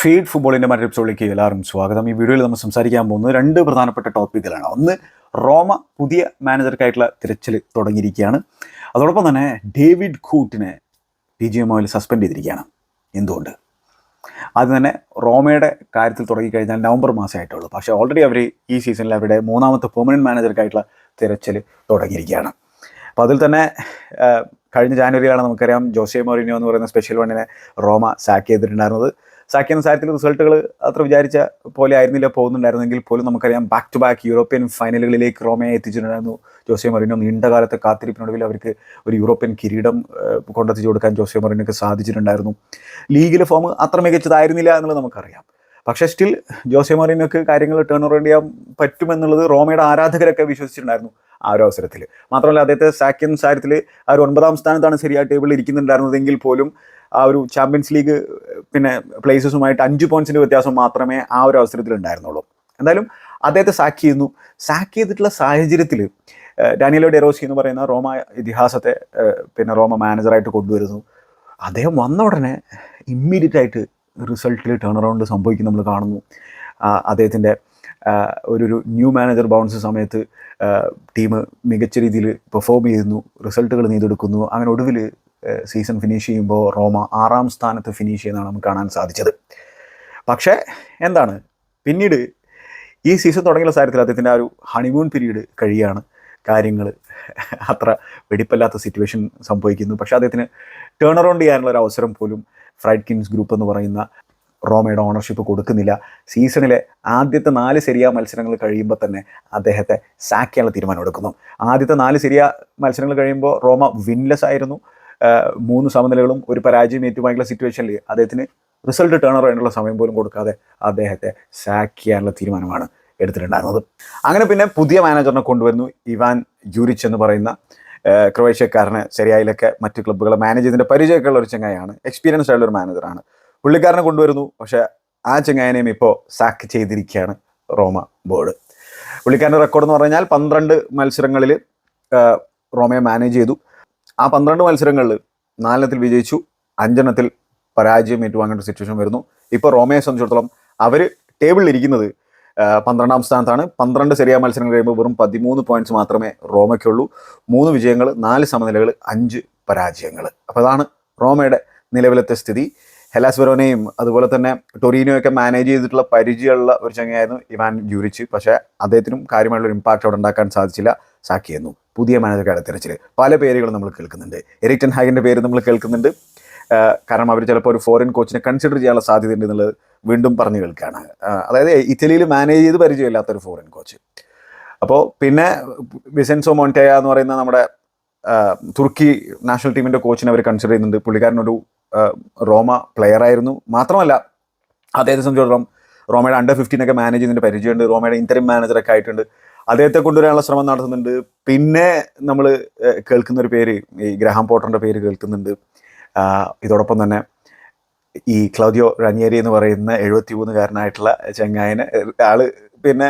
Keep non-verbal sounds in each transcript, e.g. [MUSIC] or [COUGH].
Feed ഫുട്ബോളിന്റെ മറ്റൊരു എപ്പിസോഡിലേക്ക് എല്ലാവരും സ്വാഗതം. ഈ വീഡിയോയിൽ നമ്മൾ സംസാരിക്കാൻ പോകുന്നത് രണ്ട് പ്രധാനപ്പെട്ട ടോപ്പിക്കുകളാണ്. ഒന്ന് റോമ പുതിയ മാനേജർക്കായിട്ടുള്ള തിരച്ചിൽ തുടങ്ങിയിരിക്കുകയാണ്. അതോടൊപ്പം തന്നെ ഡേവിഡ് കൂട്ടിനെ പി ജി എം ഒയിൽ സസ്പെൻഡ് ചെയ്തിരിക്കുകയാണ്. എന്തുകൊണ്ട്? ആദ്യം തന്നെ റോമയുടെ കാര്യത്തിൽ തുടങ്ങിക്കഴിഞ്ഞാൽ നവംബർ മാസമായിട്ടുള്ളൂ. പക്ഷേ ഓൾറെഡി അവർ ഈ സീസണിൽ അവരുടെ മൂന്നാമത്തെ പെർമനന്റ് മാനേജർക്കായിട്ടുള്ള തിരച്ചിൽ തുടങ്ങിയിരിക്കുകയാണ്. അപ്പോൾ അതിൽ തന്നെ കഴിഞ്ഞ ജാനുവരിയിലാണ് നമുക്കറിയാം ജോസെ മോറിനിയോ എന്ന് പറയുന്ന സ്പെഷ്യൽ വണ്ണിനെ റോമ സാക്ക് ചെയ്തിട്ടുണ്ടായിരുന്നത്. സാക്ക് ചെയ്യുന്ന റിസൾട്ടുകൾ അത്ര വിചാരിച്ച പോലെ ആയിരുന്നില്ല പോകുന്നുണ്ടായിരുന്നെങ്കിൽ പോലും നമുക്കറിയാം ബാക്ക് ടു ബാക്ക് യൂറോപ്യൻ ഫൈനലുകളിലേക്ക് റോമയെ എത്തിച്ചിട്ടുണ്ടായിരുന്നു. ജോസെ മറിനോ നീണ്ട കാലത്തെ കാത്തിരിപ്പിനൊടുവിൽ അവർക്ക് ഒരു യൂറോപ്യൻ കിരീടം കൊണ്ടെത്തിച്ചു കൊടുക്കാൻ ജോസെ മറിനോക്ക് സാധിച്ചിട്ടുണ്ടായിരുന്നു. ലീഗിലെ ഫോം അത്ര മികച്ചതായിരുന്നില്ല എന്നുള്ളത് നമുക്കറിയാം. പക്ഷേ സ്റ്റിൽ ജോസെ മറിനോക്ക് കാര്യങ്ങൾ ടേൺ ഓവർ ചെയ്യാൻ പറ്റുമെന്നുള്ളത് റോമയുടെ ആരാധകരൊക്കെ വിശ്വസിച്ചിട്ടുണ്ടായിരുന്നു ആ ഒരു അവസരത്തിൽ. മാത്രമല്ല അദ്ദേഹത്തെ സാക്കിയൻ സാരത്തിൽ ആ ഒരു ഒൻപതാം സ്ഥാനത്താണ് ശരിയായ ടേബിളിൽ ഇരിക്കുന്നുണ്ടായിരുന്നതെങ്കിൽ പോലും ആ ഒരു ചാമ്പ്യൻസ് ലീഗ് പിന്നെ പ്ലേസസുമായിട്ട് അഞ്ച് പോയിന്റ്സിന്റെ വ്യത്യാസം മാത്രമേ ആ ഒരു അവസരത്തിൽ ഉണ്ടായിരുന്നുള്ളൂ. എന്തായാലും അദ്ദേഹത്തെ സാക്ക് ചെയ്യുന്നു. സാക്ക് ചെയ്തിട്ടുള്ള സാഹചര്യത്തിൽ ഡാനിയലോ ഡെറോസി എന്ന് പറയുന്ന റോമ ഇതിഹാസത്തെ പിന്നെ റോമ മാനേജറായിട്ട് കൊണ്ടുവരുന്നു. അദ്ദേഹം വന്ന ഉടനെ ഇമ്മീഡിയറ്റ് ആയിട്ട് റിസൾട്ടിൽ ടേൺ അറൗണ്ട് സംഭവിക്കും നമ്മൾ കാണുന്നു. അദ്ദേഹത്തിന്റെ ഒരു ഒരു ന്യൂ മാനേജർ ബൗൺസ് സമയത്ത് ടീം മികച്ച രീതിയിൽ പെർഫോം ചെയ്യുന്നു. റിസൾട്ടുകൾ നെയ്തെടുക്കുന്നു അങ്ങനെ ഒടുവിൽ സീസൺ ഫിനിഷ് ചെയ്യുമ്പോൾ റോമ ആറാം സ്ഥാനത്ത് ഫിനിഷ് ചെയ്യുന്നതാണ് നമുക്ക് കാണാൻ സാധിച്ചത്. പക്ഷേ എന്താണ്? പിന്നീട് ഈ സീസൺ തുടങ്ങിയ സാഹചര്യത്തിൽ അദ്ദേഹത്തിന്റെ ആ ഒരു ഹണിമൂൺ പീരീഡ് കഴിയുകയാണ് കാര്യങ്ങൾ അത്ര വെടിപ്പല്ലാത്ത സിറ്റുവേഷൻ സംഭവിക്കുന്നു. പക്ഷേ അദ്ദേഹത്തിന് ടേൺ അറൗണ്ട് ചെയ്യാനുള്ള ഒരു അവസരം പോലും ഫ്രൈഡ് കിങ്സ് ഗ്രൂപ്പ് എന്ന് പറയുന്ന റോമയുടെ ഓണർഷിപ്പ് കൊടുക്കുന്നില്ല. സീസണിലെ ആദ്യത്തെ നാല് ശരിയ മത്സരങ്ങൾ കഴിയുമ്പോൾ തന്നെ അദ്ദേഹത്തെ സാക്ക് ചെയ്യാനുള്ള തീരുമാനം എടുക്കുന്നു. ആദ്യത്തെ നാല് ശരിയ മത്സരങ്ങൾ കഴിയുമ്പോൾ റോമ വിൻലെസ് ആയിരുന്നു. മൂന്ന് സമനിലകളും ഒരു പരാജയം ഏറ്റുമായിട്ടുള്ള സിറ്റുവേഷനിൽ അദ്ദേഹത്തിന് റിസൾട്ട് ടേണർ ആയിട്ടുള്ള സമയം പോലും കൊടുക്കാതെ അദ്ദേഹത്തെ സാക്ക് ചെയ്യാനുള്ള തീരുമാനമാണ് എടുത്തിട്ടുണ്ടായിരുന്നത്. അങ്ങനെ പിന്നെ പുതിയ മാനേജറിനെ കൊണ്ടുവരുന്നു ഇവാൻ ജൂരിച്ച് എന്ന് പറയുന്ന ക്രൊയേഷ്യക്കാരന് ശരിയായിലൊക്കെ മറ്റ് ക്ലബ്ബുകളെ മാനേജ് ചെയ്തതിന്റെ പരിചയമൊക്കെ ഉള്ള ഒരു ചങ്ങായാണ് എക്സ്പീരിയൻസ് ആയിട്ടുള്ള ഒരു മാനേജറാണ് പുള്ളിക്കാരനെ കൊണ്ടുവരുന്നു പക്ഷേ ആ ചങ്ങായനെയും ഇപ്പോൾ സാക്ക് ചെയ്തിരിക്കുകയാണ് റോമ ബോർഡ്. പുള്ളിക്കാരന്റെ റെക്കോർഡ് എന്ന് പറഞ്ഞാൽ പന്ത്രണ്ട് മത്സരങ്ങളിൽ റോമയെ മാനേജ് ചെയ്തു. ആ പന്ത്രണ്ട് മത്സരങ്ങളിൽ നാലെണ്ണത്തിൽ വിജയിച്ചു അഞ്ചെണ്ണത്തിൽ പരാജയം ഏറ്റുവാങ്ങേണ്ട സിറ്റുവേഷൻ വരുന്നു. ഇപ്പോൾ റോമയെ സംബന്ധിച്ചിടത്തോളം അവർ ടേബിളിൽ ഇരിക്കുന്നത് പന്ത്രണ്ടാം സ്ഥാനത്താണ്. പന്ത്രണ്ട് ചെറിയ മത്സരങ്ങൾ കഴിയുമ്പോൾ വെറും പതിമൂന്ന് പോയിന്റ്സ് മാത്രമേ റോമയ്ക്കുള്ളൂ. മൂന്ന് വിജയങ്ങൾ നാല് സമനിലകൾ അഞ്ച് പരാജയങ്ങൾ. അപ്പോൾ അതാണ് റോമയുടെ നിലവിലത്തെ സ്ഥിതി. ഹെലാസ് വെറോനെയും അതുപോലെ തന്നെ ടൊറീനോയൊക്കെ മാനേജ് ചെയ്തിട്ടുള്ള പരിചയമുള്ള ഒരു ചങ്ങയായിരുന്നു ഇവാൻ ജൂരിച്ച് പക്ഷേ അദ്ദേഹത്തിനും കാര്യമായിട്ടുള്ള ഒരു ഇമ്പാക്റ്റ് അവിടെ ഉണ്ടാക്കാൻ സാധിച്ചില്ല. സാക്കി ചെയ്യുന്നു പുതിയ മാനേജർക്കാരുടെ തിരച്ചിൽ പല പേരുകളും നമ്മൾ കേൾക്കുന്നുണ്ട്. എരിക്ടൻ ഹാഗിന്റെ പേര് നമ്മൾ കേൾക്കുന്നുണ്ട്. കാരണം അവർ ചിലപ്പോൾ ഒരു ഫോറിൻ കോച്ചിനെ കൺസിഡർ ചെയ്യാനുള്ള സാധ്യതയുണ്ട് എന്നുള്ളത് വീണ്ടും പറഞ്ഞു കേൾക്കുകയാണ്. അതായത് ഇറ്റലിയിൽ മാനേജ് ചെയ്ത് പരിചയമില്ലാത്തൊരു ഫോറിൻ കോച്ച് അപ്പോൾ പിന്നെ വിസെൻസോ മോണ്ടയ എന്ന് പറയുന്ന നമ്മുടെ തുർക്കി നാഷണൽ ടീമിന്റെ കോച്ചിനെ അവർ കൺസിഡർ ചെയ്യുന്നുണ്ട്. പുള്ളിക്കാരനൊരു റോമ പ്ലെയർ ആയിരുന്നു. മാത്രമല്ല അദ്ദേഹത്തെ സംബന്ധിച്ചിടത്തോളം റോമയുടെ അണ്ടർ ഫിഫ്റ്റീനൊക്കെ മാനേജ് ചെയ്യുന്നതിന്റെ പരിചയമുണ്ട്. റോമയുടെ ഇന്ററിം മാനേജറൊക്കെ ആയിട്ടുണ്ട്. അദ്ദേഹത്തെ കൊണ്ടുവരാനുള്ള ശ്രമം നടത്തുന്നുണ്ട്. പിന്നെ നമ്മൾ കേൾക്കുന്ന ഒരു പേര് ഈ ഗ്രഹാം പോട്ടറിന്റെ പേര് കേൾക്കുന്നുണ്ട്. ഇതോടൊപ്പം തന്നെ ഈ ക്ലൗദിയോ റനിയേരി എന്ന് പറയുന്ന എഴുപത്തി മൂന്നുകാരനായിട്ടുള്ള ചെങ്ങായനെ ആൾ പിന്നെ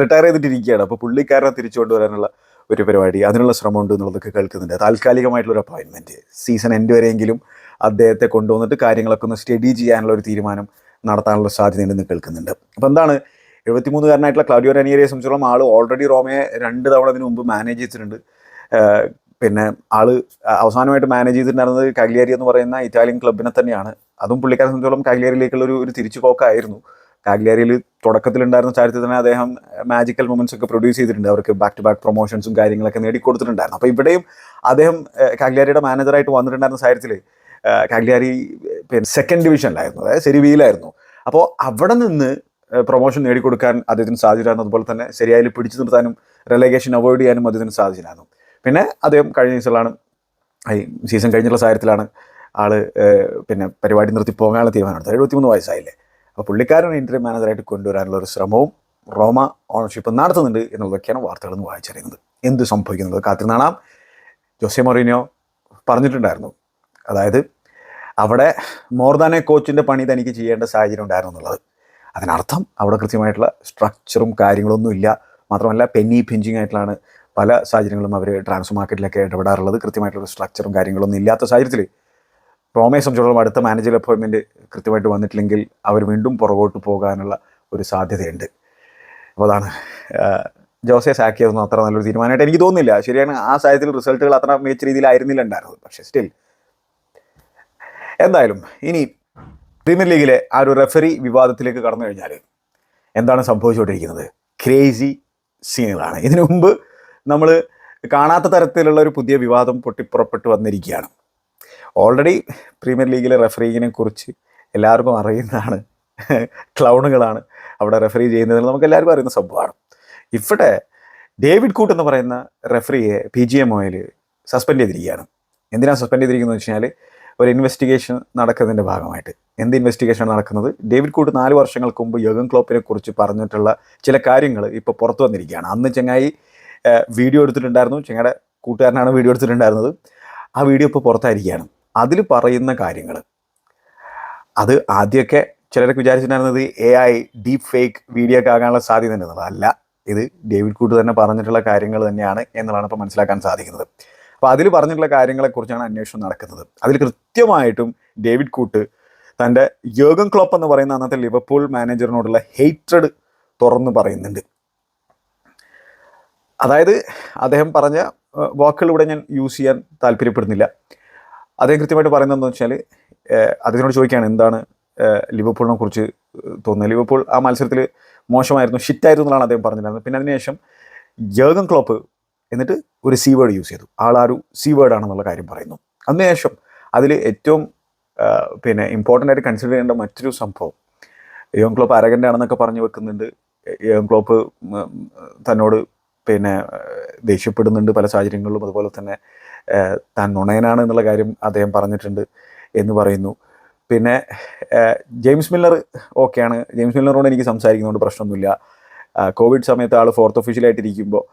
റിട്ടയർ ചെയ്തിട്ടിരിക്കുകയാണ്. അപ്പോൾ പുള്ളിക്കാരനെ തിരിച്ചു കൊണ്ടുവരാനുള്ള ഒരു പരിപാടി അതിനുള്ള ശ്രമമുണ്ട് എന്നുള്ളതൊക്കെ കേൾക്കുന്നുണ്ട്. താൽക്കാലികമായിട്ടുള്ള ഒരു അപ്പോയിൻമെന്റ് സീസൺ എൻഡ് വരെയെങ്കിലും അദ്ദേഹത്തെ കൊണ്ടുവന്നിട്ട് കാര്യങ്ങളൊക്കെ ഒന്ന് സ്റ്റഡി ചെയ്യാനുള്ള ഒരു തീരുമാനം നടത്താനുള്ള സാധ്യതയുണ്ടെന്ന് കേൾക്കുന്നുണ്ട്. അപ്പോൾ എന്താണ് എഴുപത്തിമൂന്നുകാരനായിട്ടുള്ള ക്ലൗഡിയോ റനിയറിയെ സംബന്ധിച്ചോളം ആൾ ഓൾറെഡി റോമയെ രണ്ട് തവണ അതിന് മുമ്പ് മാനേജ് ചെയ്തിട്ടുണ്ട്. പിന്നെ ആൾ അവസാനമായിട്ട് മാനേജ് ചെയ്തിട്ടുണ്ടായിരുന്നത് കാഗ്ലിയാരി എന്ന് പറയുന്ന ഇറ്റാലിയൻ ക്ലബിനെ തന്നെയാണ്. അതും പുള്ളിക്കാരെ സംബന്ധിച്ചോളം കാഗ്ലിയാരിയിലേക്കുള്ള ഒരു തിരിച്ചുപോക്കായിരുന്നു. കാഗ്ലിയാരിയിൽ തുടക്കത്തിലുണ്ടായിരുന്ന ചാരിത്രത്തിൽ തന്നെ അദ്ദേഹം മാജിക്കൽ മൊമെന്റ്സ് ഒക്കെ പ്രൊഡ്യൂസ് ചെയ്തിട്ടുണ്ട്. അവർക്ക് ബാക്ക് ടു ബാക്ക് പ്രൊമോഷൻസും കാര്യങ്ങളൊക്കെ നേടിക്കൊടുത്തിട്ടുണ്ടായിരുന്നു. അപ്പോൾ ഇവിടെയും അദ്ദേഹം കാഗ്ലിയാരിയുടെ മാനേജറായിട്ട് വന്നിട്ടുണ്ടായിരുന്ന സാഹചര്യത്തിൽ കാഗ്ലിയാരി പിന്നെ സെക്കൻഡ് ഡിവിഷനിലായിരുന്നു അതായത് സെരിവിയിലായിരുന്നു അപ്പോൾ അവിടെ നിന്ന് പ്രൊമോഷൻ നേടിക്കൊടുക്കാൻ അദ്ദേഹത്തിന് സാധിച്ചിരുന്നു അതുപോലെ തന്നെ ശരിയായി പിടിച്ചു നിർത്താനും റിലേഗേഷൻ അവോയ്ഡ് ചെയ്യാനും അദ്ദേഹത്തിന് സാധിച്ചിരുന്നു പിന്നെ അദ്ദേഹം കഴിഞ്ഞ സീസണിലാണ് ഈ സീസൺ കഴിഞ്ഞുള്ള സാഹചര്യത്തിലാണ് ആൾ പിന്നെ പരിപാടി നിർത്തി പോകാനുള്ള തീരുമാനമെടുത്തത്. എഴുപത്തിമൂന്ന് വയസ്സായില്ലേ. അപ്പോൾ പുള്ളിക്കാരൻ ഇന്റർവ്യൂ മാനേജറായിട്ട് കൊണ്ടുവരാനുള്ള ഒരു ശ്രമവും റോമ ഓണർഷിപ്പ് നടത്തുന്നുണ്ട് എന്നുള്ളതൊക്കെയാണ് വാർത്തകൾ നിന്ന് വായിച്ചറിയുന്നത്. എന്ത് സംഭവിക്കുന്നത് കാത്തിരുന്നാണാം ജോസെ മൊറീനിയോ പറഞ്ഞിട്ടുണ്ടായിരുന്നു. അതായത് അവിടെ മോർദാനെ കോച്ചിന്റെ പണി തനിക്ക് ചെയ്യേണ്ട സാഹചര്യം ഉണ്ടായിരുന്നു എന്നുള്ളത്. അതിനർത്ഥം അവിടെ കൃത്യമായിട്ടുള്ള സ്ട്രക്ചറും കാര്യങ്ങളൊന്നും ഇല്ല. മാത്രമല്ല പെന്നി പിഞ്ചിങ് ആയിട്ടുള്ളതാണ് പല സാഹചര്യങ്ങളും അവർ ട്രാൻസ്ഫർ മാർക്കറ്റിലൊക്കെ ഇടപെടാറുള്ളത്. കൃത്യമായിട്ടുള്ള സ്ട്രക്ചറും കാര്യങ്ങളൊന്നും ഇല്ലാത്ത സാഹചര്യത്തിൽ റോമയെ സംബന്ധിച്ചിടത്തോളം അടുത്ത മാനേജർ അപ്പോയിൻമെന്റ് കൃത്യമായിട്ട് വന്നിട്ടില്ലെങ്കിൽ അവർ വീണ്ടും പുറകോട്ട് പോകാനുള്ള ഒരു സാധ്യതയുണ്ട്. അപ്പോൾ അതാണ് ജോസെ സാക്കിയതൊന്നും അത്ര നല്ലൊരു തീരുമാനമായിട്ട് എനിക്ക് തോന്നുന്നില്ല. ശരിയാണ് ആ സാഹചര്യത്തിൽ റിസൾട്ടുകൾ അത്ര മികച്ച രീതിയിലായിരുന്നില്ല ഉണ്ടായിരുന്നത് പക്ഷേ സ്റ്റിൽ എന്തായാലും ഇനി പ്രീമിയർ ലീഗിലെ ആ ഒരു റെഫറി വിവാദത്തിലേക്ക് കടന്നു കഴിഞ്ഞാൽ എന്താണ് സംഭവിച്ചുകൊണ്ടിരിക്കുന്നത്? ക്രേസി സീനുകളാണ് ഇതിനു മുമ്പ് നമ്മൾ കാണാത്ത തരത്തിലുള്ള ഒരു പുതിയ വിവാദം പൊട്ടിപ്പുറപ്പെട്ട് വന്നിരിക്കുകയാണ്. ഓൾറെഡി പ്രീമിയർ ലീഗിലെ റെഫറിങ്ങിനെ കുറിച്ച് എല്ലാവർക്കും അറിയുന്നതാണ്. ക്ലൗണുകളാണ് അവിടെ റെഫറി ചെയ്യുന്നത് നമുക്ക് എല്ലാവർക്കും അറിയുന്ന സംഭവമാണ്. ഇവിടെ ഡേവിഡ് കൂട്ട് എന്ന് പറയുന്ന റെഫറിയെ പി ജി എം ഒയിൽ സസ്പെൻഡ് ചെയ്തിരിക്കുകയാണ്. എന്തിനാണ് സസ്പെൻഡ് ചെയ്തിരിക്കുന്നത് വെച്ച് കഴിഞ്ഞാൽ ഒരു ഇൻവെസ്റ്റിഗേഷൻ നടക്കുന്നതിന്റെ ഭാഗമായിട്ട്. എന്ത് ഇൻവെസ്റ്റിഗേഷൻ നടക്കുന്നത്? ഡേവിഡ് കൂട്ട് നാല് വർഷങ്ങൾക്ക് മുമ്പ് യോഗൻ ക്ലോപ്പിനെ കുറിച്ച് പറഞ്ഞിട്ടുള്ള ചില കാര്യങ്ങൾ ഇപ്പോൾ പുറത്തു വന്നിരിക്കുകയാണ്. അന്ന് ചെങ്ങായി വീഡിയോ എടുത്തിട്ടുണ്ടായിരുന്നു. ചെങ്ങയുടെ കൂട്ടുകാരനാണ് വീഡിയോ എടുത്തിട്ടുണ്ടായിരുന്നത്. ആ വീഡിയോ ഇപ്പോൾ പുറത്തായിരിക്കുകയാണ്. അതിൽ പറയുന്ന കാര്യങ്ങൾ. അത് ആദ്യമൊക്കെ ചിലരൊക്കെ വിചാരിച്ചിട്ടുണ്ടായിരുന്നത് A I deep fake video ഒക്കെ ആകാനുള്ള സാധ്യത ഉണ്ടെന്നുള്ളത് അല്ല ഇത് ഡേവിഡ് കൂട്ട് തന്നെ പറഞ്ഞിട്ടുള്ള കാര്യങ്ങൾ തന്നെയാണ് എന്നുള്ളതാണ് ഇപ്പോൾ മനസ്സിലാക്കാൻ സാധിക്കുന്നത്. അപ്പോൾ അതിൽ പറഞ്ഞിട്ടുള്ള കാര്യങ്ങളെക്കുറിച്ചാണ് അന്വേഷണം നടക്കുന്നത്. അതിൽ കൃത്യമായിട്ടും ഡേവിഡ് കൂട്ട് തന്റെ യോഗം ക്ലോപ്പ് എന്ന് പറയുന്ന അന്നത്തെ ലിവർപൂൾ മാനേജറിനോടുള്ള ഹെയ്റ്റഡ് തുറന്നു പറയുന്നുണ്ട്. അതായത് അദ്ദേഹം പറഞ്ഞ ഇവിടെ ഞാൻ യൂസ് ചെയ്യാൻ താല്പര്യപ്പെടുന്നില്ല. അദ്ദേഹം കൃത്യമായിട്ട് പറയുന്നതെന്ന് വെച്ചാൽ അദ്ദേഹത്തിനോട് ചോദിക്കുകയാണ് എന്താണ് ലിവർപൂളിനെ കുറിച്ച് തോന്നുന്നത്? ലിവർപൂൾ ആ മത്സരത്തിൽ മോശമായിരുന്നു ഷിറ്റായിരുന്നു എന്നാണ് അദ്ദേഹം പറഞ്ഞിട്ടുണ്ടായിരുന്നത്. പിന്നെ അതിനുശേഷം ജേഗൻ ക്ലോപ്പ് എന്നിട്ട് ഒരു സി വേർഡ് യൂസ് ചെയ്തു. ആൾ ആ ഒരു സി കാര്യം പറയുന്നു. അതിനുശേഷം അതിൽ ഏറ്റവും പിന്നെ ഇമ്പോർട്ടന്റ് ആയിട്ട് കൺസിഡർ ചെയ്യേണ്ട മറ്റൊരു സംഭവം. യോങ് ക്ലോപ്പ് അരകന്റെ ആണെന്നൊക്കെ പറഞ്ഞു വെക്കുന്നുണ്ട്. യോങ് ക്ലോപ്പ് തന്നോട് പിന്നെ ദേഷ്യപ്പെടുന്നുണ്ട് പല സാഹചര്യങ്ങളിലും. അതുപോലെ തന്നെ താൻ നുണയനാണ് എന്നുള്ള കാര്യം അദ്ദേഹം പറഞ്ഞിട്ടുണ്ട് എന്ന് പറയുന്നു. പിന്നെ ജെയിംസ് മില്ലർ ഓക്കെയാണ്. ജെയിംസ് മില്ലറിനോട് എനിക്ക് സംസാരിക്കുന്നതുകൊണ്ട് പ്രശ്നമൊന്നുമില്ല. കോവിഡ് സമയത്ത് ആൾ ഫോർത്ത് ഒഫീഷ്യലായിട്ടിരിക്കുമ്പോൾ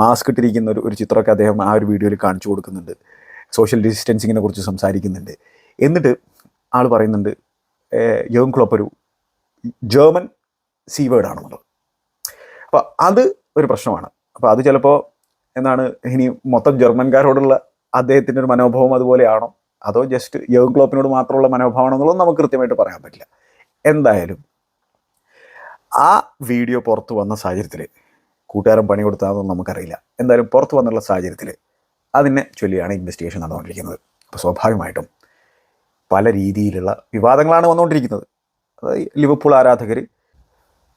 മാസ്ക് ഇട്ടിരിക്കുന്ന ഒരു ഒരു ചിത്രമൊക്കെ അദ്ദേഹം ആ ഒരു വീഡിയോയിൽ കാണിച്ചു കൊടുക്കുന്നുണ്ട്. സോഷ്യൽ ഡിസ്റ്റൻസിങ്ങിനെ കുറിച്ച് സംസാരിക്കുന്നുണ്ട്. എന്നിട്ട് ആൾ പറയുന്നുണ്ട് യോഗം ക്ലോപ്പ് ഒരു ജർമ്മൻ സി വേർഡാണെന്നുള്ളത് അപ്പോൾ അത് ഒരു പ്രശ്നമാണ്. അപ്പോൾ അത് ചിലപ്പോൾ എന്താണ് ഇനി മൊത്തം ജർമ്മൻകാരോടുള്ള അദ്ദേഹത്തിന്റെ ഒരു മനോഭാവം അതുപോലെയാണോ അതോ ജസ്റ്റ് യോങ് ക്ലോപ്പിനോട് മാത്രമുള്ള മനോഭാവമാണോ എന്നുള്ളത് നമുക്ക് കൃത്യമായിട്ട് പറയാൻ പറ്റില്ല. എന്തായാലും ആ വീഡിയോ പുറത്തു വന്ന സാഹചര്യത്തിൽ കൂട്ടുകാരൻ പണി കൊടുത്താണെന്നൊന്നും നമുക്കറിയില്ല. എന്തായാലും പുറത്ത് വന്നുള്ള സാഹചര്യത്തിൽ അതിനെ ചൊല്ലിയാണ് ഇൻവെസ്റ്റിഗേഷൻ നടന്നുകൊണ്ടിരിക്കുന്നത്. അപ്പോൾ സ്വാഭാവികമായിട്ടും പല രീതിയിലുള്ള വിവാദങ്ങളാണ് വന്നുകൊണ്ടിരിക്കുന്നത്. അതായത് ലിവർപൂൾ ആരാധകർ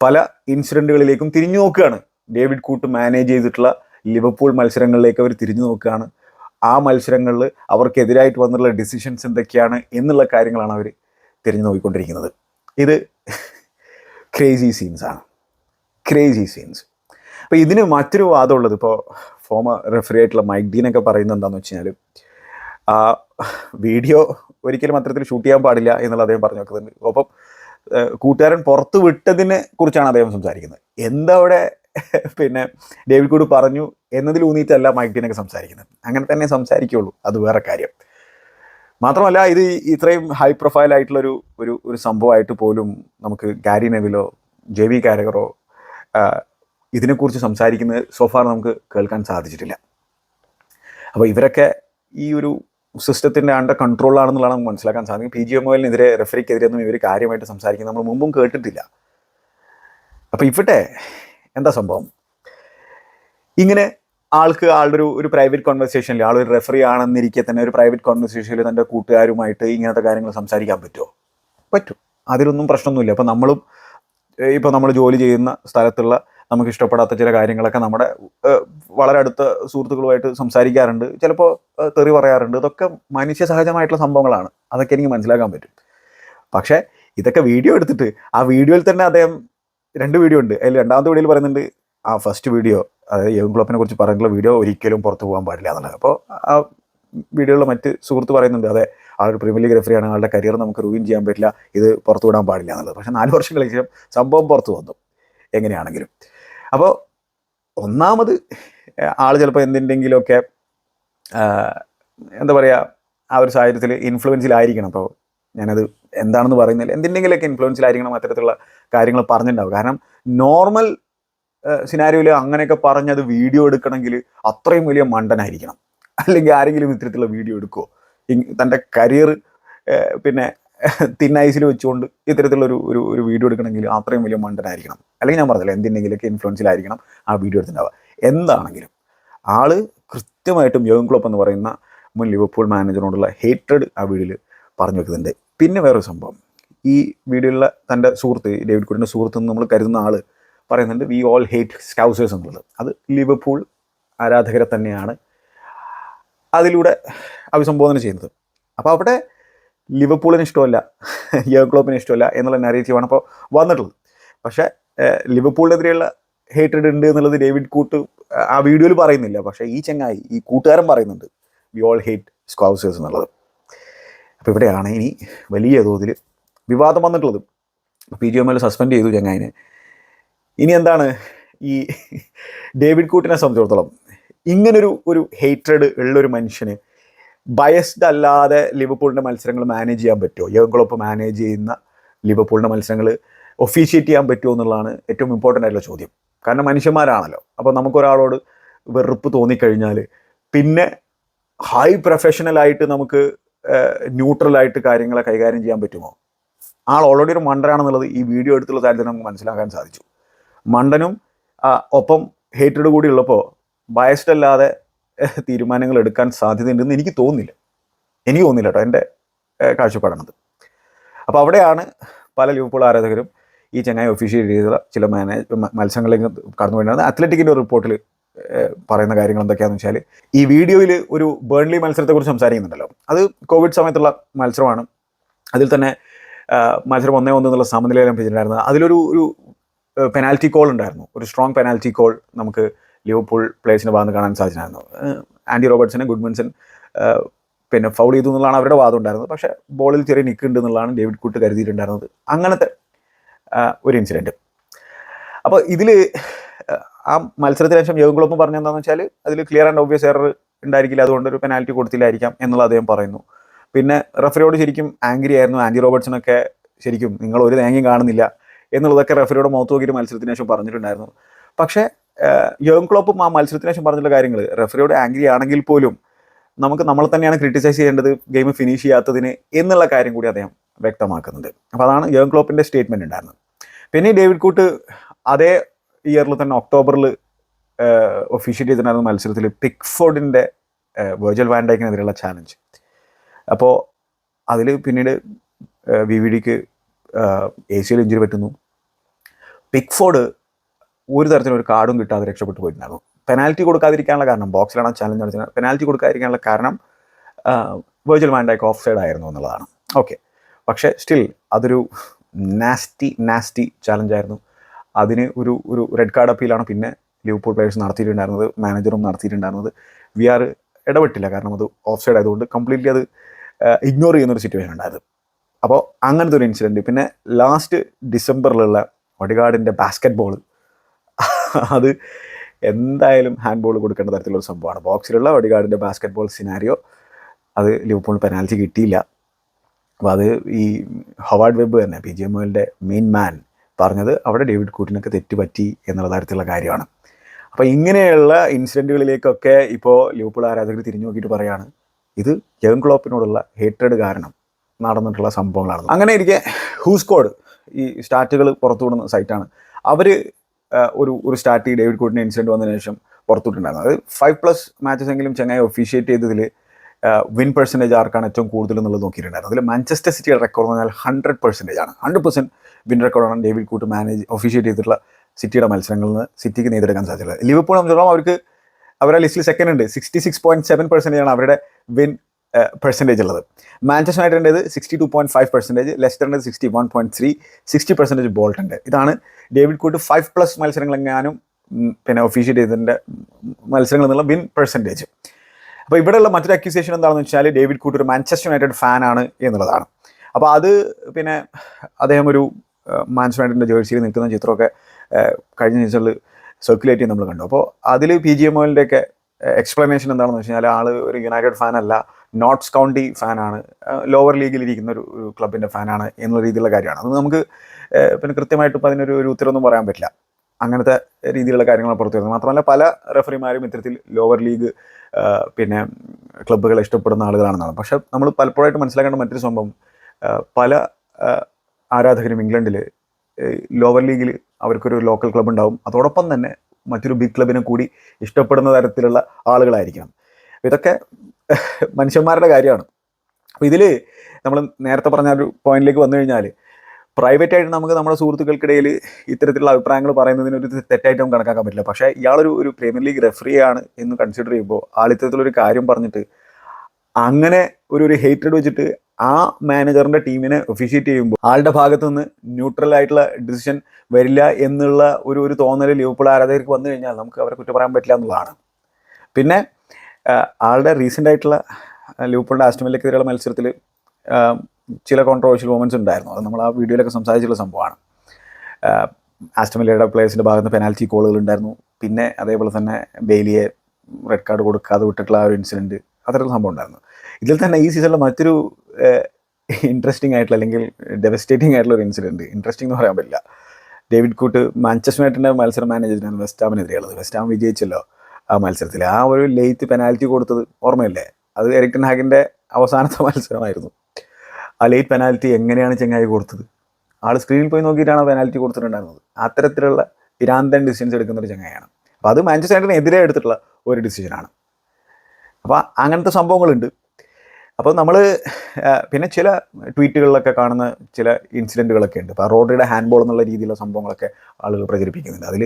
പല ഇൻസിഡന്റുകളിലേക്കും തിരിഞ്ഞു നോക്കുകയാണ്. ഡേവിഡ് കൂട്ട് മാനേജ് ചെയ്തിട്ടുള്ള ലിവർപൂൾ മത്സരങ്ങളിലേക്ക് അവർ തിരിഞ്ഞു നോക്കുകയാണ്. ആ മത്സരങ്ങളിൽ അവർക്കെതിരായിട്ട് വന്നിട്ടുള്ള ഡിസിഷൻസ് എന്തൊക്കെയാണ് എന്നുള്ള കാര്യങ്ങളാണ് അവർ തിരിഞ്ഞു നോക്കിക്കൊണ്ടിരിക്കുന്നത്. ഇത് ക്രേസി സീൻസാണ് ക്രേസി സീൻസ് അപ്പോൾ ഇതിന് മറ്റൊരു വാദമുള്ളത് ഇപ്പോൾ ഫോമർ റെഫറി ആയിട്ടുള്ള മൈക്ക് ഒക്കെ പറയുന്നത് എന്താണെന്ന് വെച്ച് കഴിഞ്ഞാൽ വീഡിയോ ഒരിക്കലും അത്തരത്തിൽ ഷൂട്ട് ചെയ്യാൻ പാടില്ല എന്നുള്ള അദ്ദേഹം പറഞ്ഞു വെക്കുന്നുണ്ട്. ഏഹ്, കൂട്ടുകാരൻ പുറത്ത് വിട്ടതിനെ കുറിച്ചാണ് അദ്ദേഹം സംസാരിക്കുന്നത്. എന്തവിടെ പിന്നെ ഡേവിഡ് കൂട് പറഞ്ഞു എന്നതിൽ ഊന്നിയിട്ടല്ല മൈക്ക് ഡീനൊക്കെ സംസാരിക്കുന്നത്. അങ്ങനെ തന്നെ സംസാരിക്കുള്ളൂ. അത് വേറെ കാര്യം. മാത്രമല്ല ഇത് ഇത്രയും ഹൈ പ്രൊഫൈൽ ആയിട്ടുള്ളൊരു ഒരു ഒരു സംഭവമായിട്ട് പോലും നമുക്ക് ഗാരി നെവിലോ ജെ വി കാരകറോ ഇതിനെക്കുറിച്ച് സംസാരിക്കുന്നത് സോഫാർ നമുക്ക് കേൾക്കാൻ സാധിച്ചിട്ടില്ല. അപ്പോൾ ഇവരൊക്കെ ഈ ഒരു സിസ്റ്റത്തിന്റെ അണ്ടർ കൺട്രോളാണെന്നുള്ളതാണ് നമുക്ക് മനസ്സിലാക്കാൻ സാധിക്കും പി ജി എം ഒയിലിനെതിരെ റെഫറിക്കെതിരെ ഒന്നും ഇവർ കാര്യമായിട്ട് സംസാരിക്കുന്നത് നമ്മൾ മുമ്പും കേട്ടിട്ടില്ല. അപ്പോൾ ഇവിടെ എന്താ സംഭവം? ഇങ്ങനെ ആൾക്ക് ആളുടെ ഒരു ഒരു പ്രൈവറ്റ് കോൺവെർസേഷനിൽ ആളൊരു റെഫറി ആണെന്നിരിക്കെ തന്നെ ഒരു പ്രൈവറ്റ് കോൺവെർസേഷനിൽ തന്റെ കൂട്ടുകാരുമായിട്ട് ഇങ്ങനത്തെ കാര്യങ്ങൾ സംസാരിക്കാൻ പറ്റുമോ പറ്റും. അതിലൊന്നും പ്രശ്നമൊന്നുമില്ല. അപ്പോൾ നമ്മളും ഇപ്പോൾ നമ്മൾ ജോലി ചെയ്യുന്ന സ്ഥലത്തുള്ള നമുക്ക് ഇഷ്ടപ്പെടാത്ത ചില കാര്യങ്ങളൊക്കെ നമ്മുടെ വളരെ അടുത്ത സുഹൃത്തുക്കളുമായിട്ട് സംസാരിക്കാറുണ്ട്. ചിലപ്പോൾ തെറി പറയാറുണ്ട്. ഇതൊക്കെ മനുഷ്യ സഹജമായിട്ടുള്ള സംഭവങ്ങളാണ്. അതൊക്കെ എനിക്ക് മനസ്സിലാക്കാൻ പറ്റും. പക്ഷേ ഇതൊക്കെ വീഡിയോ എടുത്തിട്ട് ആ വീഡിയോയിൽ തന്നെ അദ്ദേഹം രണ്ട് വീഡിയോ ഉണ്ട്. അതിൽ രണ്ടാമത്തെ വീഡിയോയിൽ പറയുന്നുണ്ട് ആ ഫസ്റ്റ് വീഡിയോ അതായത് യോഗം ക്ലോപ്പിനെ കുറിച്ച് പറഞ്ഞിട്ടുള്ള വീഡിയോ ഒരിക്കലും പുറത്തു പോകാൻ പാടില്ല എന്നുള്ളത്. അപ്പോൾ ആ വീഡിയോയിൽ മറ്റ് സുഹൃത്ത് പറയുന്നുണ്ട് അതെ ആളൊരു പ്രീമിയർ ലീഗ് റെഫറിയാണ് ആളുടെ കരിയർ നമുക്ക് റൂയിൻ ചെയ്യാൻ പറ്റില്ല. ഇത് പുറത്തു വിടാൻ പാടില്ല എന്നുള്ളത്. പക്ഷേ നാല് വർഷം കളിച്ച സംഭവം പുറത്തു വന്നു. എങ്ങനെയാണെങ്കിലും. അപ്പോൾ ഒന്നാമത് ആൾ ചിലപ്പോൾ എന്തിന്റെങ്കിലുമൊക്കെ എന്താ പറയുക ആ ഒരു സാഹചര്യത്തിൽ ഇൻഫ്ലുവൻസിലായിരിക്കണം. അപ്പോൾ ഞാനത് എന്താണെന്ന് പറയുന്നില്ല എന്തിന്റെങ്കിലുമൊക്കെ ഇൻഫ്ലുവൻസിലായിരിക്കണം അത്തരത്തിലുള്ള കാര്യങ്ങൾ പറഞ്ഞിട്ടുണ്ടാവും കാരണം നോർമൽ സിനാരിയോയിൽ അങ്ങനെയൊക്കെ പറഞ്ഞത് വീഡിയോ എടുക്കണമെങ്കിൽ അത്രയും വലിയ മണ്ടനായിരിക്കണം. അല്ലെങ്കിൽ ആരെങ്കിലും ഇത്തരത്തിലുള്ള വീഡിയോ എടുക്കുമോ തന്റെ കരിയർ പിന്നെ തിന്നൈസിൽ വെച്ചുകൊണ്ട് ഇത്തരത്തിലുള്ള ഒരു ഒരു വീഡിയോ എടുക്കണമെങ്കിൽ അത്രയും വലിയ മണ്ടനായിരിക്കണം. അല്ലെങ്കിൽ ഞാൻ പറഞ്ഞില്ല എന്തിനെങ്കിലൊക്കെ ഇൻഫ്ലുവൻസിലായിരിക്കണം ആ വീഡിയോ എടുത്തിട്ടുണ്ടാവുക. എന്താണെങ്കിലും ആൾ കൃത്യമായിട്ടും യോഗം ക്ലോപ്പ് എന്ന് പറയുന്ന മുൻ ലിവർപൂൾ മാനേജറിനോടുള്ള ഹേറ്റഡ് ആ വീഡിയോയിൽ പറഞ്ഞു വെക്കുന്നുണ്ട്. പിന്നെ വേറൊരു സംഭവം. ഈ വീഡിയോയിലുള്ള തന്റെ സുഹൃത്ത് ഡേവിഡ് കുട്ടിന്റെ സുഹൃത്ത് നമ്മൾ കരുതുന്ന ആൾ പറയുന്നുണ്ട് വി ഓൾ ഹേറ്റ് സ്കൗസേഴ്സ് എന്നുള്ളത്. അത് ലിവർപൂൾ ആരാധകരെ തന്നെയാണ് അതിലൂടെ അഭിസംബോധന ചെയ്യുന്നത്. അപ്പോൾ അവിടെ ലിവർപൂളിന് ഇഷ്ടമല്ല യോ ക്ലോപ്പിന് ഇഷ്ടമല്ല എന്നുള്ള നാരേറ്റീവാണ് അപ്പോൾ വന്നിട്ടുള്ളത്. പക്ഷേ ലിവർപൂളിനെതിരെയുള്ള ഹേറ്റഡ് ഉണ്ട് എന്നുള്ളത് ഡേവിഡ് കൂട്ട് ആ വീഡിയോയിൽ പറയുന്നില്ല. പക്ഷേ ഈ ചെങ്ങായി ഈ കൂട്ടുകാരൻ പറയുന്നുണ്ട് വി ഓൾ ഹേറ്റ് സ്കൗസേഴ്സ് എന്നുള്ളത്. അപ്പോൾ ഇവിടെയാണ് ഇനി വലിയ തോതിൽ വിവാദം വന്നിട്ടുള്ളത്. P G M L suspend ചെയ്തു ചെങ്ങായിനെ. ഇനി എന്താണ് ഈ ഡേവിഡ് കൂട്ടിനെ സംബന്ധിച്ചിടത്തോളം ഇങ്ങനൊരു ഒരു ഹേറ്റഡ് ഉള്ളൊരു മനുഷ്യന് ബയസ്ഡ് അല്ലാതെ ലിവർപൂളിന്റെ മത്സരങ്ങൾ മാനേജ് ചെയ്യാൻ പറ്റുമോ? യോഗങ്ങളൊപ്പം മാനേജ് ചെയ്യുന്ന ലിവർപൂളിന്റെ മത്സരങ്ങൾ ഒഫീഷ്യേറ്റ് ചെയ്യാൻ പറ്റുമോ എന്നുള്ളതാണ് ഏറ്റവും ഇമ്പോർട്ടന്റ് ആയിട്ടുള്ള ചോദ്യം. കാരണം മനുഷ്യന്മാരാണല്ലോ. അപ്പോൾ നമുക്കൊരാളോട് വെറുപ്പ് തോന്നിക്കഴിഞ്ഞാൽ പിന്നെ ഹൈ പ്രൊഫഷണലായിട്ട് നമുക്ക് ന്യൂട്രലായിട്ട് കാര്യങ്ങളെ കൈകാര്യം ചെയ്യാൻ പറ്റുമോ? ആൾ ഓൾറെഡി ഒരു മണ്ടനാണെന്നുള്ളത് ഈ വീഡിയോ എടുത്തുള്ള കാര്യത്തിൽ നമുക്ക് മനസ്സിലാക്കാൻ സാധിച്ചു. മണ്ടനും ഒപ്പം ഹേറ്റഡ് കൂടി ഉള്ളപ്പോൾ ബയസ്ഡ് അല്ലാതെ തീരുമാനങ്ങൾ എടുക്കാൻ സാധ്യതയുണ്ടെന്ന് എനിക്ക് തോന്നുന്നില്ല. എനിക്ക് തോന്നുന്നില്ല കേട്ടോ എന്റെ കാഴ്ചപ്പാടാണത്. അപ്പോൾ അവിടെയാണ് പല ലിവർപൂൾ ആരാധകരും ഈ ചങ്ങായി ഒഫീഷ്യൽ ചെയ്ത ചില മാനേജ് മത്സരങ്ങളിലേക്ക് കടന്നു വേണ്ടത് അത്ലറ്റിക്കിന്റെ റിപ്പോർട്ടിൽ പറയുന്ന കാര്യങ്ങൾ എന്തൊക്കെയാണെന്ന് വെച്ചാൽ ഈ വീഡിയോയിൽ ഒരു ബേൺലി മത്സരത്തെക്കുറിച്ച് സംസാരിക്കുന്നുണ്ടല്ലോ. അത് കോവിഡ് സമയത്തുള്ള മത്സരമാണ്. അതിൽ തന്നെ മത്സരം ഒന്നേ ഒന്ന് എന്നുള്ള സമനിലയിലും പിടിച്ചിട്ടുണ്ടായിരുന്നത്. അതിലൊരു ഒരു പെനാൽറ്റി കോൾ ഉണ്ടായിരുന്നു. ഒരു സ്ട്രോങ് പെനാൽറ്റി കോൾ നമുക്ക് ലിവർപൂൾ പ്ലേയേഴ്സിന്റെ ഭാഗത്ത് കാണാൻ സാധിച്ചായിരുന്നു ആൻഡി റോബർട്ട്സനെ ഗുഡ്മൻസൺ പിന്നെ ഫൗൾ ചെയ്തു എന്നുള്ളതാണ് അവരുടെ വാദം ഉണ്ടായിരുന്നത്. പക്ഷേ ബോളിൽ ചെറിയ നിൽക്കുന്നുണ്ട് എന്നുള്ളതാണ് ഡേവിഡ് കൂട്ട് കരുതിയിട്ടുണ്ടായിരുന്നത്. അങ്ങനത്തെ ഒരു ഇൻസിഡന്റ് അപ്പോൾ ഇതിൽ ആ മത്സരത്തിന് ശേഷം യോഗം പറഞ്ഞ എന്താണെന്ന് വെച്ചാൽ അതിൽ ക്ലിയർ ആൻഡ് ഒബ്വിയസ് എറർ ഉണ്ടായിരിക്കില്ല. അതുകൊണ്ട് ഒരു പെനാൽറ്റി കൊടുത്തില്ലായിരിക്കാം എന്നുള്ളത് അദ്ദേഹം പറയുന്നു. പിന്നെ റഫറിയോട് ശരിക്കും ആംഗ്രി ആയിരുന്നു. ആൻഡി റോബർട്ട്സിനൊക്കെ ശരിക്കും നിങ്ങൾ ഒരു തേങ്ങയും കാണുന്നില്ല എന്നുള്ളതൊക്കെ റെഫറിയോട് മുഖത്ത് നോക്കിയിട്ട് മത്സരത്തിന് ശേഷം പറഞ്ഞിട്ടുണ്ടായിരുന്നു. പക്ഷേ യോഗം ക്ലോപ്പും ആ മത്സരത്തിന് ശേഷം പറഞ്ഞിട്ടുള്ള കാര്യങ്ങൾ റെഫറിയോട് ആംഗ്രി ആണെങ്കിൽ പോലും നമുക്ക് നമ്മൾ തന്നെയാണ് ക്രിട്ടിസൈസ് ചെയ്യേണ്ടത് ഗെയിം ഫിനിഷ് ചെയ്യാത്തതിന് എന്നുള്ള കാര്യം കൂടി അദ്ദേഹം വ്യക്തമാക്കുന്നുണ്ട്. അപ്പോൾ അതാണ് യോഗം ക്ലോപ്പിന്റെ സ്റ്റേറ്റ്മെന്റ് ഉണ്ടായിരുന്നത്. പിന്നെ ഡേവിഡ് കൂട്ട് അതേ ഇയറിൽ തന്നെ ഒക്ടോബറിൽ ഒഫീഷ്യൽ ചെയ്തിട്ടുണ്ടായിരുന്ന മത്സരത്തിൽ പിക്ഫോർഡിന്റെ വേർജൽ വാൻഡൈക്കിനെതിരെയുള്ള ചാലഞ്ച് അപ്പോൾ അതിൽ പിന്നീട് V V Dijk a injury പറ്റുന്നു. പിക്ഫോർഡ് ഒരു തരത്തിലും ഒരു കാർഡും കിട്ടാതെ രക്ഷപ്പെട്ടു പോയിട്ടുണ്ടായിരുന്നു. പെനാൽറ്റി കൊടുക്കാതിരിക്കാനുള്ള കാരണം ബോക്സിലാണ് ചാലഞ്ച് നടത്തുന്നത് പെനാൽറ്റി കൊടുക്കാതിരിക്കാനുള്ള കാരണം വേർച്വൽ മാൻഡായിക്ക് ഓഫ് സൈഡ് ആയിരുന്നു എന്നുള്ളതാണ്. ഓക്കെ പക്ഷേ സ്റ്റിൽ അതൊരു നാസ്റ്റി നാസ്റ്റി ചാലഞ്ചായിരുന്നു അതിന് ഒരു ഒരു റെഡ് കാർഡ് അപ്പീലാണ് പിന്നെ ലിവർപൂൾ പ്ലേയേഴ്സ് നടത്തിയിട്ടുണ്ടായിരുന്നത് മാനേജറും നടത്തിയിട്ടുണ്ടായിരുന്നത്. വി ആർ ഇടപെട്ടില്ല. കാരണം അത് ഓഫ് സൈഡ് ആയതുകൊണ്ട് കംപ്ലീറ്റ്ലി അത് ഇഗ്നോർ ചെയ്യുന്നൊരു സിറ്റുവേഷൻ ഉണ്ടായത്. അപ്പോൾ അങ്ങനത്തെ ഒരു ഇൻസിഡന്റ് പിന്നെ ലാസ്റ്റ് ഡിസംബറിലുള്ള ഒഡിഗാർഡിന്റെ ബാസ്ക്കറ്റ് ബോൾ അത് എന്തായാലും ഹാൻഡ് ബോൾ കൊടുക്കേണ്ട തരത്തിലുള്ള സംഭവമാണ്. ബോക്സിലുള്ള ഒഡിഗാർഡിന്റെ ബാസ്ക്കറ്റ് ബോൾ സിനാരിയോ അത് ലിവർപൂൾ പെനാൽറ്റി കിട്ടിയില്ല. അപ്പോൾ അത് ഈ ഹവാർഡ് വെബ് തന്നെ പി ജി എം എല്ലിന്റെ മെയിൻ മാൻ പറഞ്ഞത് അവിടെ ഡേവിഡ് കൂട്ടിനൊക്കെ തെറ്റ് പറ്റി എന്നുള്ള തരത്തിലുള്ള കാര്യമാണ്. അപ്പോൾ ഇങ്ങനെയുള്ള ഇൻസിഡന്റുകളിലേക്കൊക്കെ ഇപ്പോൾ ലിവർപൂൾ ആരാധകർ തിരിഞ്ഞു നോക്കിയിട്ട് പറയാണ് ഇത് യങ് ക്ലോപ്പിനോടുള്ള ഹേറ്റഡ് കാരണം നടന്നിട്ടുള്ള സംഭവങ്ങളാണ്. അങ്ങനെ ഇരിക്കെ ഹൂസ്കോഡ് ഈ സ്റ്റാറ്റുകൾ പുറത്തു വിടുന്ന സൈറ്റാണ് അവർ ഒരു ഒരു സ്റ്റാർട്ട് ചെയ്ത് ഡേവിഡ് കൂട്ടിന്റെ ഇൻസിഡന്റ് വന്നതിന് ശേഷം പുറത്തുവിട്ടുണ്ടായിരുന്നു അത് ഫൈവ് പ്ലസ് മാച്ചസ് എങ്കിലും ചങ്ങായി ഒഫീഷ്യേറ്റ് ചെയ്തതിൽ വിൻ പെർസെന്റേജ് ആർക്കാണ് ഏറ്റവും കൂടുതൽ എന്നുള്ളത് നോക്കിയിട്ടുണ്ടായിരുന്നു. അതിൽ മാഞ്ചസ്റ്റർ സിറ്റിയുടെ റെക്കോർഡ് എന്ന് പറഞ്ഞാൽ ഹൺഡ്രഡ് പെർസെന്റേജ് ആണ്. ഹൺഡ്രഡ് പെർസെന്റ് വിൻ റെക്കോർഡാണ് ഡേവിഡ് കൂട്ട് മാനേജ് ഒഫീഷ്യേറ്റ് ചെയ്തിട്ടുള്ള സിറ്റിയുടെ മത്സരങ്ങളിൽ നിന്ന് സിറ്റിക്ക് നേടിയെടുക്കാൻ സാധിച്ചത്. ലിവർപൂൾ സംബന്ധിച്ചിടത്തോളം അവർക്ക് അവരുടെ ലിസ്റ്റിൽ സെക്കൻഡ് ഉണ്ട്. Sixty six point seven percentage ആണ് അവരുടെ വിൻ പെർസെന്റേജ് ഉള്ളത്. Manchester യുണൈറ്റഡിന്റെത് sixty two point five percentage ലെസ്റ്ററിന്റെ sixty one point three sixty percentage bolt ഉണ്ട്. ഇതാണ് ഡേവിഡ് കൂട്ട് ഫൈവ് പ്ലസ് മത്സരങ്ങളെങ്ങാനും പിന്നെ ഒഫീഷ്യേറ്റ് ചെയ്തതിന്റെ മത്സരങ്ങൾ എന്നുള്ള വിൻ പെർസെന്റേജ് അപ്പോൾ ഇവിടെയുള്ള മറ്റൊരു അക്യൂസേഷൻ എന്താണെന്ന് വെച്ചാൽ ഡേവിഡ് കൂട്ട് ഒരു മാഞ്ചസ്റ്റർ യുണൈറ്റഡ് ഫാനാണ് എന്നുള്ളതാണ്. അപ്പോൾ അത് പിന്നെ അദ്ദേഹം ഒരു മാഞ്ചസ്റ്റർ യുണൈറ്റഡിന്റെ ജേഴ്സിയിൽ നിൽക്കുന്ന ചിത്രമൊക്കെ കഴിഞ്ഞ ദിവസങ്ങളിൽ സർക്കുലേറ്റ് ചെയ്യുന്ന നമ്മൾ കണ്ടു. അപ്പോൾ അതിൽ പി ജി എം ഒക്കെ എക്സ്പ്ലനേഷൻ എന്താണെന്ന് വെച്ച് കഴിഞ്ഞാൽ ആൾ ഒരു യുണൈറ്റഡ് ഫാനല്ല നോട്ട്സ് കൗണ്ടി ഫാനാണ്. ലോവർ ലീഗിൽ ഇരിക്കുന്ന ഒരു ക്ലബിന്റെ ഫാനാണ് എന്നുള്ള രീതിയിലുള്ള കാര്യമാണ്. അത് നമുക്ക് പിന്നെ കൃത്യമായിട്ട് ഇപ്പോൾ അതിനൊരു ഒരു ഉത്തരവൊന്നും പറയാൻ പറ്റില്ല. അങ്ങനത്തെ രീതിയിലുള്ള കാര്യങ്ങൾ പുറത്തു വരുന്നത്. മാത്രമല്ല പല റെഫറിമാരും ഇത്തരത്തിൽ ലോവർ ലീഗ് പിന്നെ ക്ലബ്ബുകളെ ഇഷ്ടപ്പെടുന്ന ആളുകളാണെന്നാണ്. പക്ഷെ നമ്മൾ പലപ്പോഴായിട്ട് മനസ്സിലാക്കേണ്ട മറ്റൊരു സംഭവം പല ആരാധകരും ഇംഗ്ലണ്ടിൽ ലോവർ ലീഗിൽ അവർക്കൊരു ലോക്കൽ ക്ലബ്ബ് ഉണ്ടാവും അതോടൊപ്പം തന്നെ മറ്റൊരു ബിഗ് ക്ലബിനെ കൂടി ഇഷ്ടപ്പെടുന്ന തരത്തിലുള്ള ആളുകളായിരിക്കണം. ഇതൊക്കെ മനുഷ്യന്മാരുടെ കാര്യമാണ്. അപ്പോൾ ഇതിൽ നമ്മൾ നേരത്തെ പറഞ്ഞ ഒരു പോയിന്റിലേക്ക് വന്നു കഴിഞ്ഞാൽ പ്രൈവറ്റ് ആയിട്ട് നമുക്ക് നമ്മുടെ സുഹൃത്തുക്കൾക്കിടയിൽ ഇത്തരത്തിലുള്ള അഭിപ്രായങ്ങൾ പറയുന്നതിന് ഒരു തെറ്റായിട്ട് നമുക്ക് കണക്കാക്കാൻ പറ്റില്ല. പക്ഷേ ഇയാളൊരു ഒരു പ്രീമിയർ ലീഗ് റെഫറി ആണ് എന്ന് കൺസിഡർ ചെയ്യുമ്പോൾ ആൾ ഇത്തരത്തിലൊരു കാര്യം പറഞ്ഞിട്ട് അങ്ങനെ ഒരു ഒരു ഹേറ്റഡ് വെച്ചിട്ട് ആ മാനേജറിന്റെ ടീമിനെ ഒഫീഷ്യേറ്റ് ചെയ്യുമ്പോൾ ആളുടെ ഭാഗത്തു നിന്ന് ന്യൂട്രൽ ആയിട്ടുള്ള ഡിസിഷൻ വരില്ല എന്നുള്ള ഒരു ഒരു തോന്നൽ ലിവർപൂൾ ആരാധകർക്ക് വന്നു കഴിഞ്ഞാൽ നമുക്ക് അവരെ കുറ്റം പറയാൻ പറ്റില്ല എന്നുള്ളതാണ്. പിന്നെ ആളുടെ റീസെന്റ് ആയിട്ടുള്ള ലൂപ്പോളിന്റെ ആസ്റ്റമിലേക്കെതിരെയുള്ള മത്സരത്തിൽ ചില കോൺട്രവേഴ്ഷ്യൽ മൂമെന്റ്സ് ഉണ്ടായിരുന്നു. അത് നമ്മൾ ആ വീഡിയോയിലൊക്കെ സംസാരിച്ചുള്ള സംഭവമാണ്. ആസ്റ്റമിലയുടെ പ്ലേയേഴ്സിന്റെ ഭാഗത്ത് പെനാൽറ്റി കോളുകൾ ഉണ്ടായിരുന്നു. പിന്നെ അതേപോലെ തന്നെ ബെയിലിയെ റെഡ് കാർഡ് കൊടുക്കാതെ വിട്ടിട്ടുള്ള ആ ഒരു ഇൻസിഡന്റ് അത്തരത്തിലുള്ള സംഭവം ഉണ്ടായിരുന്നു. ഇതിൽ തന്നെ ഈ സീസണിലെ മറ്റൊരു ഇൻട്രസ്റ്റിംഗ് ആയിട്ടുള്ള അല്ലെങ്കിൽ ഡെവസ്റ്റേറ്റിംഗ് ആയിട്ടുള്ള ഒരു ഇൻസിഡന്റ് ഇൻട്രസ്റ്റിംഗ് എന്ന് പറയാൻ പറ്റില്ല. ഡേവിഡ് കൂട്ട് മാഞ്ചസ്റ്റർ യുണൈറ്റഡിന്റെ മത്സരം മാനേജറിനാണ് വെസ്റ്റ് ഹാമിനെതിരെയുള്ളത് വെസ്റ്റ് വിജയിച്ചല്ലോ. ആ മത്സരത്തിൽ ആ ഒരു ലേറ്റ് പെനാൽറ്റി കൊടുത്തത് ഓർമ്മയില്ലേ? അത് എറിക്ടൻ ഹാഗിന്റെ അവസാനത്തെ [LAUGHS] മത്സരമായിരുന്നു. ആ ലേറ്റ് പെനാൽറ്റി എങ്ങനെയാണ് ചെങ്ങായി കൊടുത്തത്? ആൾ സ്ക്രീനിൽ പോയി നോക്കിയിട്ടാണ് പെനാൽറ്റി കൊടുത്തിട്ടുണ്ടായിരുന്നത്? അത്തരത്തിലുള്ള പിരാന്തൻ ഡിസിഷൻസ് എടുക്കുന്ന ഒരു ചെങ്ങായാണ് അപ്പോൾ അത് മാഞ്ചസ്റ്റർ യുണൈറ്റഡിനെതിരെ എടുത്തിട്ടുള്ള ഒരു ഡിസിഷനാണ് അപ്പോൾ അങ്ങനത്തെ സംഭവങ്ങളുണ്ട്. അപ്പോൾ നമ്മൾ പിന്നെ ചില ട്വീറ്റുകളിലൊക്കെ കാണുന്ന ചില ഇൻസിഡന്റുകളൊക്കെ ഉണ്ട്. അപ്പോൾ റോഡറിയുടെ ഹാൻഡ് ബോൾ എന്നുള്ള രീതിയിലുള്ള സംഭവങ്ങളൊക്കെ ആളുകൾ പ്രചരിപ്പിക്കുന്നുണ്ട്. അതിൽ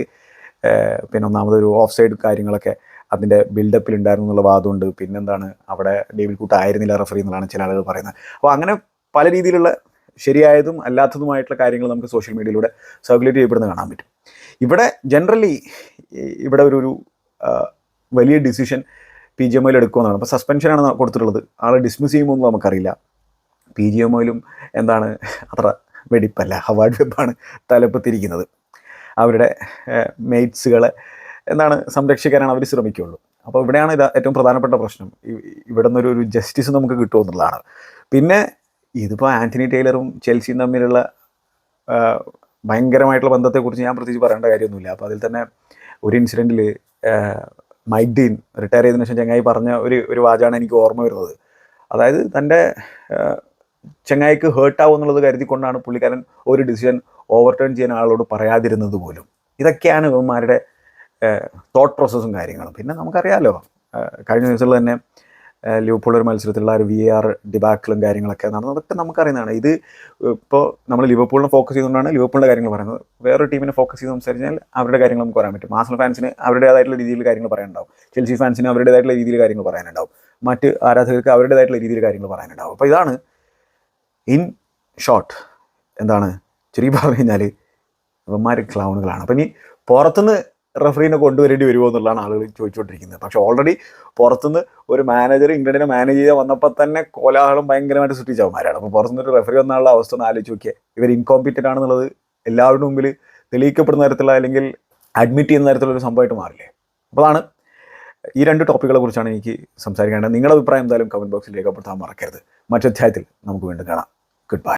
പിന്നെ ഒന്നാമതൊരു ഓഫ് സൈഡ് കാര്യങ്ങളൊക്കെ അതിന്റെ ബിൽഡപ്പിൽ ഉണ്ടായിരുന്നു എന്നുള്ള വാദമുണ്ട്. പിന്നെന്താണ് അവിടെ ഡേവിഡ് കൂട്ട് ആയിരുന്നില്ല റെഫറി എന്നുള്ളതാണ് ചില ആളുകൾ പറയുന്നത്. അപ്പോൾ അങ്ങനെ പല രീതിയിലുള്ള ശരിയായതും അല്ലാത്തതുമായിട്ടുള്ള കാര്യങ്ങൾ നമുക്ക് സോഷ്യൽ മീഡിയയിലൂടെ സർക്കുലേറ്റ് ചെയ്യപ്പെടുന്നത് കാണാൻ പറ്റും. ഇവിടെ ജനറലി ഇവിടെ ഒരു ഒരു വലിയ ഡിസിഷൻ പി ജി എം ഒയിൽ എടുക്കുമെന്നാണ്. അപ്പോൾ സസ്പെൻഷനാണ് കൊടുത്തിട്ടുള്ളത്. ആളെ ഡിസ്മിസ് ചെയ്യുമോ എന്ന് നമുക്കറിയില്ല പി ജി എം ഒയിലും എന്താണ് അത്ര വെടിപ്പല്ല. ഹവാർഡ് വെപ്പാണ് തലപ്പത്തിരിക്കുന്നത്. അവരുടെ മെയ്റ്റ്സുകളെ എന്താണ് സംരക്ഷിക്കാനാണ് അവർ ശ്രമിക്കുകയുള്ളൂ അപ്പോൾ ഇവിടെയാണ് ഇത് ഏറ്റവും പ്രധാനപ്പെട്ട പ്രശ്നം. ഇവിടെ നിന്നൊരു ഒരു ജസ്റ്റിസ് നമുക്ക് കിട്ടുമെന്നുള്ളതാണ് പിന്നെ ഇതിപ്പോൾ ആന്റണി ടൈലറും ചെൽസിയും തമ്മിലുള്ള ഭയങ്കരമായിട്ടുള്ള ബന്ധത്തെക്കുറിച്ച് ഞാൻ പ്രത്യേകിച്ച് പറയേണ്ട കാര്യമൊന്നുമില്ല. അപ്പോൾ അതിൽ തന്നെ ഒരു ഇൻസിഡന്റിൽ മൈക്ക് ഡീൻ റിട്ടയർ ചെയ്തതിനു ശേഷം ചങ്ങായി പറഞ്ഞ ഒരു ഒരു വാചാണ് എനിക്ക് ഓർമ്മ വരുന്നത്. അതായത് തന്റെ ചങ്ങായിക്ക് ഹേർട്ടാവും എന്നുള്ളത് കരുതിക്കൊണ്ടാണ് പുള്ളിക്കാരൻ ഒരു ഡിസിഷൻ ഓവർടേൺ ചെയ്യാൻ ആളോട് പറയാതിരുന്നത് പോലും. ഇതൊക്കെയാണ് ഇവന്മാരുടെ തോട്ട് പ്രോസസ്സും കാര്യങ്ങളും. പിന്നെ നമുക്കറിയാമല്ലോ കഴിഞ്ഞ ദിവസത്തിൽ തന്നെ ആ, ലിവർപൂൾ ഒരു മത്സരത്തിലുള്ള ഒരു വി ആർ ഡിബാക്കിളും കാര്യങ്ങളൊക്കെ നടന്നതൊക്കെ നമുക്കറിയുന്നതാണ്. ഇത് ഇപ്പോൾ നമ്മൾ ലിവർപൂളിനെ ഫോക്കസ് ചെയ്തുകൊണ്ടാണ് ലിവർപൂളിന്റെ കാര്യങ്ങൾ പറയുന്നത്. വേറൊരു ടീമിനെ ഫോക്കസ് ചെയ്ത് സംസാരിച്ചാൽ അവരുടെ കാര്യങ്ങൾ നമുക്ക് പറയാൻ പറ്റും. മാസൽ ഫാൻസിന് അവരുടേതായിട്ടുള്ള രീതിയിൽ കാര്യങ്ങൾ പറയാനുണ്ടാവും. ചെൽസി ഫാൻസിന് അവരുടേതായിട്ടുള്ള രീതിയിൽ കാര്യങ്ങൾ പറയാനുണ്ടാവും. മറ്റ് ആരാധകർക്ക് അവരുടേതായിട്ടുള്ള രീതിയിൽ കാര്യങ്ങൾ പറയാനുണ്ടാവും. അപ്പോൾ ഇതാണ് ഇൻ ഷോർട്ട് എന്താണ് ചുരുക്കി പറഞ്ഞു കഴിഞ്ഞാൽ ഇവന്മാർ ക്ലൗണുകളാണ് അപ്പം ഇനി പുറത്തുനിന്ന് റെഫറീനെ കൊണ്ടുവരേണ്ടി വരുമോ എന്നുള്ളതാണ് ആളുകൾ ചോദിച്ചുകൊണ്ടിരിക്കുന്നത്. പക്ഷേ ഓൾറെഡി പുറത്തുനിന്ന് ഒരു മാനേജർ ഇംഗ്ലണ്ടിനെ മാനേജ് ചെയ്യാൻ വന്നപ്പോൾ തന്നെ കോലാഹലം ഭയങ്കരമായിട്ട് സൃഷ്ടിച്ച അവന്മാരാണ്. അപ്പോൾ പുറത്തുനിന്ന് ഒരു റെഫറി വന്നുള്ള അവസ്ഥ ഒന്ന് ആലോചിച്ച് നോക്കിയാൽ ഇവർ ഇൻകോമ്പിറ്റന്റ് ആണെന്നുള്ളത് എല്ലാവരുടെ മുമ്പിൽ തെളിയിക്കപ്പെടുന്ന തരത്തിലുള്ള അല്ലെങ്കിൽ അഡ്മിറ്റ് ചെയ്യുന്ന തരത്തിലുള്ള ഒരു സംഭവമായിട്ട് മാറില്ലേ? അപ്പോൾ അതാണ് ഈ രണ്ട് ടോപ്പിക്കുകളെ കുറിച്ചാണ് എനിക്ക് സംസാരിക്കേണ്ടത്. നിങ്ങളുടെ അഭിപ്രായം എന്തായാലും കമന്റ് ബോക്സിൽ രേഖപ്പെടുത്താൻ മറക്കരുത്. മറ്റൊധ്യായത്തിൽ നമുക്ക് വീണ്ടും കാണാം. Good bye